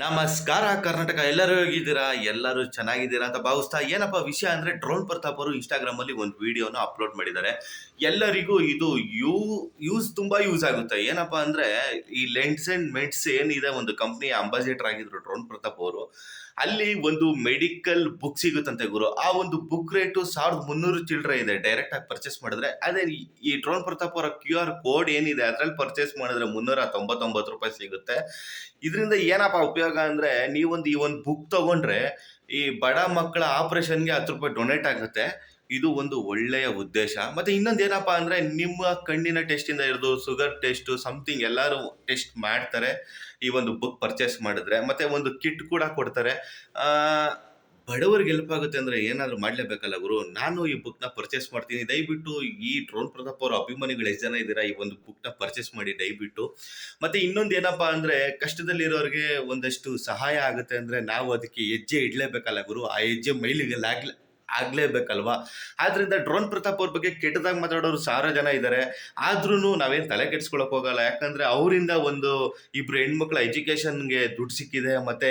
ನಮಸ್ಕಾರ ಕರ್ನಾಟಕ, ಎಲ್ಲರೂ ಹೇಗಿದ್ದೀರಾ? ಎಲ್ಲರೂ ಚೆನ್ನಾಗಿದ್ದೀರಾ ಅಂತ ಭಾವಿಸ್ತಾ ಏನಪ್ಪ ವಿಷಯ ಅಂದ್ರೆ ಡ್ರೋನ್ ಪ್ರತಾಪ್ ಅವರು ಇನ್ಸ್ಟಾಗ್ರಾಮಲ್ಲಿ ಒಂದು ವಿಡಿಯೋನ ಅಪ್ಲೋಡ್ ಮಾಡಿದ್ದಾರೆ. ಎಲ್ಲರಿಗೂ ಇದು ಯೂ ಯೂಸ್ ತುಂಬಾ ಯೂಸ್ ಆಗುತ್ತೆ. ಏನಪ್ಪಾ ಅಂದ್ರೆ ಈ ಲೆನ್ಸ್ ಅಂಡ್ ಮೆಡ್ಸ್ ಏನಿದೆ ಒಂದು ಕಂಪ್ನಿಯ ಅಂಬಾಸಿಡರ್ ಆಗಿದ್ರು ಡ್ರೋನ್ ಪ್ರತಾಪ್ ಅವರು. ಅಲ್ಲಿ ಒಂದು ಮೆಡಿಕಲ್ ಬುಕ್ ಸಿಗುತ್ತಂತೆ ಗುರು. ಆ ಒಂದು ಬುಕ್ ರೇಟು ಸಾವಿರದ ಮುನ್ನೂರು ಚಿಲ್ಲರೆ ಇದೆ. ಡೈರೆಕ್ಟ್ ಆಗಿ ಪರ್ಚೇಸ್ ಮಾಡಿದ್ರೆ ಅದೇ ಈ ಡ್ರೋನ್ ಪ್ರತಾಪ್ ಅವರ ಕ್ಯೂ ಆರ್ ಕೋಡ್ ಏನಿದೆ, ಅದರಲ್ಲಿ ಪರ್ಚೇಸ್ ಮಾಡಿದ್ರೆ ಮುನ್ನೂರ ತೊಂಬತ್ತೊಂಬತ್ತು ರೂಪಾಯಿ ಸಿಗುತ್ತೆ. ಇದರಿಂದ ಏನಪ್ಪ ಉಪಯೋಗ ಅಂದ್ರೆ ನೀವೊಂದು ಈ ಒಂದು ಬುಕ್ ತಗೊಂಡ್ರೆ ಈ ಬಡ ಮಕ್ಕಳ ಆಪರೇಷನ್ಗೆ ಹತ್ತು ರೂಪಾಯಿ ಡೊನೇಟ್ ಆಗುತ್ತೆ. ಇದು ಒಂದು ಒಳ್ಳೆಯ ಉದ್ದೇಶ. ಮತ್ತೆ ಇನ್ನೊಂದು ಏನಪ್ಪಾ ಅಂದ್ರೆ ನಿಮ್ಮ ಕಣ್ಣಿನ ಟೆಸ್ಟ್ ಇಂದ ಹಿಡಿದು ಶುಗರ್ ಟೆಸ್ಟ್ ಸಮಥಿಂಗ್ ಎಲ್ಲರೂ ಟೆಸ್ಟ್ ಮಾಡ್ತಾರೆ. ಈ ಒಂದು ಬುಕ್ ಪರ್ಚೇಸ್ ಮಾಡಿದ್ರೆ. ಮತ್ತೆ ಒಂದು ಕಿಟ್ ಕೂಡ ಕೊಡ್ತಾರೆ. ಬಡವರಿಗೆ ಹೆಲ್ಪ್ ಆಗುತ್ತೆ ಅಂದ್ರೆ ಏನಾದರೂ ಮಾಡ್ಲೇಬೇಕಲ್ಲ ಗುರು? ನಾನು ಈ ಬುಕ್ನ ಪರ್ಚೇಸ್ ಮಾಡ್ತೀನಿ. ದಯವಿಟ್ಟು ಈ ಡ್ರೋನ್ ಪ್ರತಾಪ್ ಅವರ ಅಭಿಮಾನಿಗಳು ಎಷ್ಟು ಜನ ಇದ್ದೀರಾ ಈ ಒಂದು ಬುಕ್ನ ಪರ್ಚೇಸ್ ಮಾಡಿ ದಯವಿಟ್ಟು. ಮತ್ತೆ ಇನ್ನೊಂದು ಏನಪ್ಪಾ ಅಂದ್ರೆ ಕಷ್ಟದಲ್ಲಿರೋರಿಗೆ ಒಂದಷ್ಟು ಸಹಾಯ ಆಗುತ್ತೆ ಅಂದ್ರೆ ನಾವು ಅದಕ್ಕೆ ಹೆಜ್ಜೆ ಇಡ್ಲೇಬೇಕಲ್ಲ ಗುರು? ಆ ಹೆಜ್ಜೆ ಮೈಲಿಗೆ ಆಗಲೇ ಆಗ್ಲೇಬೇಕಲ್ವಾ? ಆದ್ರಿಂದ ಡ್ರೋನ್ ಪ್ರತಾಪ್ ಅವ್ರ ಬಗ್ಗೆ ಕೆಟ್ಟದಾಗಿ ಮಾತಾಡೋರು ಸಾವಿರ ಜನ ಇದ್ದಾರೆ ಆದ್ರೂ ನಾವೇನ್ ತಲೆ ಕೆಡ್ಸ್ಕೊಳಕ್ ಹೋಗಲ್ಲ. ಯಾಕಂದ್ರೆ ಅವರಿಂದ ಒಂದು ಇಬ್ರು ಹೆಣ್ಮಕ್ಳ ಎಜುಕೇಶನ್ಗೆ ದುಡ್ಡು ಸಿಕ್ಕಿದೆ. ಮತ್ತೆ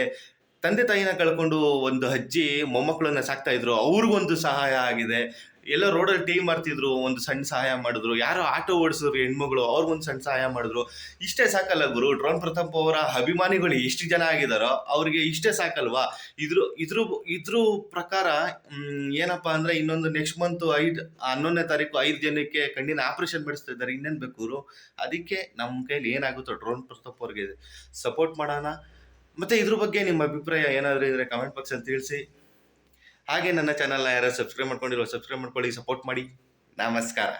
ತಂದೆ ತಾಯಿನ ಕಳ್ಕೊಂಡು ಒಂದು ಅಜ್ಜಿ ಮೊಮ್ಮಕ್ಕಳನ್ನ ಸಾಕ್ತಾ ಇದ್ರು, ಅವ್ರಿಗೊಂದು ಸಹಾಯ ಆಗಿದೆ. ಎಲ್ಲ ರೋಡಲ್ಲಿ ಟೀ ಮಾಡ್ತಿದ್ರು, ಒಂದು ಸಣ್ಣ ಸಹಾಯ ಮಾಡಿದ್ರು. ಯಾರೋ ಆಟೋ ಓಡಿಸಿದ್ರು ಹೆಣ್ಮಗಳು, ಅವ್ರಿಗೊಂದು ಸಣ್ಣ ಸಹಾಯ ಮಾಡಿದ್ರು. ಇಷ್ಟೇ ಸಾಕಲ್ಲ ಗುರು, ಡ್ರೋನ್ ಪ್ರತಾಪ್ ಅವರ ಅಭಿಮಾನಿಗಳು ಎಷ್ಟು ಜನ ಆಗಿದಾರೋ ಅವ್ರಿಗೆ ಇಷ್ಟೇ ಸಾಕಲ್ವಾ? ಇದ್ರ ಇದ್ರ ಇದ್ರ ಪ್ರಕಾರ ಏನಪ್ಪಾ ಅಂದ್ರೆ ಇನ್ನೊಂದು ನೆಕ್ಸ್ಟ್ ಮಂತ್ ಐದು, ಹನ್ನೊಂದನೇ ತಾರೀಕು ಐದು ಜನಕ್ಕೆ ಕಣ್ಣಿನ ಆಪರೇಷನ್ ಮಾಡಿಸ್ತಾ ಇದ್ದಾರೆ. ಇನ್ನೇನ್ ಬೇಕು ಗುರು? ಅದಕ್ಕೆ ನಮ್ಮ ಕೈಲಿ ಏನಾಗುತ್ತೋ ಡ್ರೋನ್ ಪ್ರತಾಪ್ ಅವ್ರಿಗೆ ಸಪೋರ್ಟ್ ಮಾಡೋಣ. ಮತ್ತೆ ಇದ್ರ ಬಗ್ಗೆ ನಿಮ್ಮ ಅಭಿಪ್ರಾಯ ಏನಾದರೂ ಇದ್ರೆ ಕಮೆಂಟ್ ಬಾಕ್ಸಲ್ಲಿ ತಿಳಿಸಿ. ಹಾಗೆ ನನ್ನ ಚಾನಲ್ನ ಯಾರು ಸಬ್ಸ್ಕ್ರೈಬ್ ಮಾಡ್ಕೊಂಡಿರೋ ಸಬ್ಸ್ಕ್ರೈಬ್ ಮಾಡ್ಕೊಳ್ಳಿ ಸಪೋರ್ಟ್ ಮಾಡಿ. ನಮಸ್ಕಾರ.